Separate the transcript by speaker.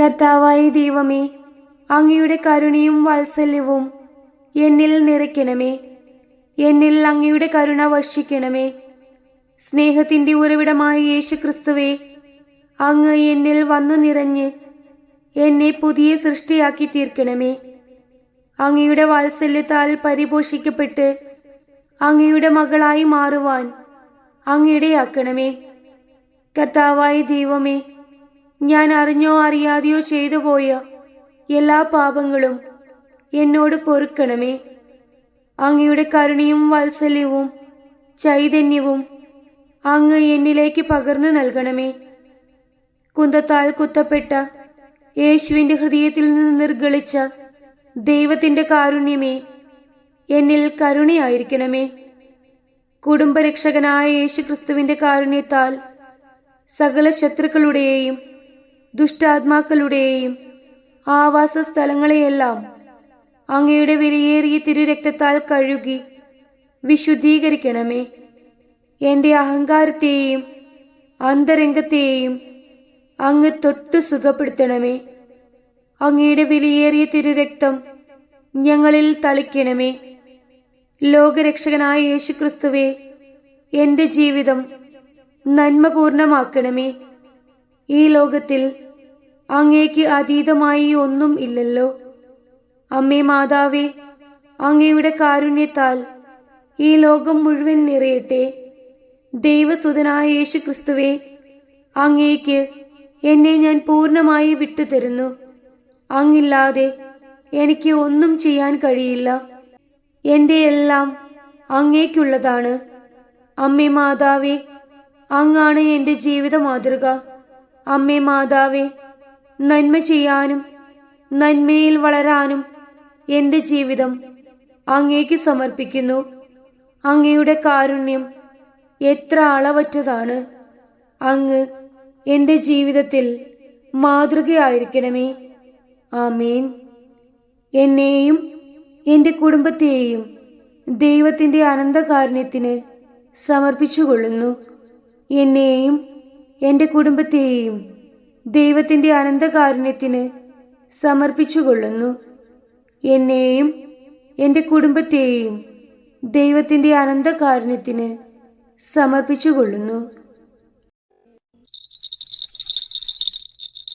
Speaker 1: കർത്താവായ ദൈവമേ അങ്ങയുടെ കരുണയും വാത്സല്യവും എന്നിൽ നിറയ്ക്കണമേ. എന്നിൽ അങ്ങയുടെ കരുണ വർഷിക്കണമേ. സ്നേഹത്തിന്റെ ഉറവിടമായ യേശു ക്രിസ്തുവേ അങ്ങ് എന്നിൽ വന്നു നിറഞ്ഞ് എന്നെ പുതിയ സൃഷ്ടിയാക്കി തീർക്കണമേ. അങ്ങയുടെ വാത്സല്യത്താൽ പരിപോഷിക്കപ്പെട്ട് അങ്ങയുടെ മകളായി മാറുവാൻ അങ്ങയിടയാക്കണമേ കർത്താവായ ദൈവമേ ഞാൻ അറിഞ്ഞോ അറിയാതെയോ ചെയ്തു പോയ എല്ലാ പാപങ്ങളും എന്നോട് പൊറുക്കണമേ. അങ്ങയുടെ കരുണയും വാത്സല്യവും ചൈതന്യവും അങ്ങ് എന്നിലേക്ക് പകർന്നു നൽകണമേ. കുന്തത്താൽ കുത്തപ്പെട്ട യേശുവിന്റെ ഹൃദയത്തിൽ നിന്ന് നിർഗളിച്ച ദൈവത്തിന്റെ കാരുണ്യമേ എന്നിൽ കരുണയായിരിക്കണമേ. കുടുംബരക്ഷകനായ യേശുക്രിസ്തുവിന്റെ കാരുണ്യത്താൽ സകല ശത്രുക്കളുടെയും ദുഷ്ടാത്മാക്കളുടെയും ആവാസ സ്ഥലങ്ങളെയെല്ലാം അങ്ങയുടെ വിലയേറിയ തിരുരക്തത്താൽ കഴുകി വിശുദ്ധീകരിക്കണമേ. എന്റെ അഹങ്കാരത്തെയും അന്തരംഗത്തെയും അങ്ങ് തൊട്ട് സുഖപ്പെടുത്തണമേ. അങ്ങയുടെ വിലയേറിയ തിരുരക്തം ഞങ്ങളിൽ തളിക്കണമേ. ലോകരക്ഷകനായ യേശുക്രിസ്തുവേ എന്റെ ജീവിതം നന്മപൂർണമാക്കണമേ. ഈ ലോകത്തിൽ അങ്ങേക്ക് അതീതമായി ഒന്നും ഇല്ലല്ലോ. അമ്മേ മാതാവേ അങ്ങയുടെ കാരുണ്യത്താൽ ഈ ലോകം മുഴുവൻ നിറയട്ടെ. ദൈവസുതനായ യേശു ക്രിസ്തുവേ അങ്ങേക്ക് എന്നെ ഞാൻ പൂർണമായി വിട്ടുതരുന്നു. അങ്ങില്ലാതെ എനിക്ക് ഒന്നും ചെയ്യാൻ കഴിയില്ല. എന്റെ എല്ലാം അങ്ങേക്കുള്ളതാണ്. അമ്മേ മാതാവേ അങ്ങാണ് എന്റെ ജീവിത മാതൃക അമ്മേ മാതാവേ നന്മ ചെയ്യാനും നന്മയിൽ വളരാനും എന്റെ ജീവിതം അങ്ങേക്ക് സമർപ്പിക്കുന്നു. അങ്ങയുടെ കാരുണ്യം എത്ര അളവറ്റതാണ്. അങ്ങ് എന്റെ ജീവിതത്തിൽ മാതൃകയായിരിക്കണമേ. ആമേൻ. എന്നെയും എന്റെ കുടുംബത്തെയും ദൈവത്തിന്റെ അനന്തകാരുണ്യത്തിന് സമർപ്പിച്ചുകൊള്ളുന്നു. എന്നെയും എന്റെ കുടുംബത്തെയും ദൈവത്തിന്റെ അനന്തകാരുണ്യത്തിന് സമർപ്പിച്ചുകൊള്ളുന്നു. എന്നെയും എന്റെ കുടുംബത്തെയും ദൈവത്തിന്റെ അനന്തകാരുണ്യത്തിന് സമർപ്പിച്ചുകൊള്ളുന്നു.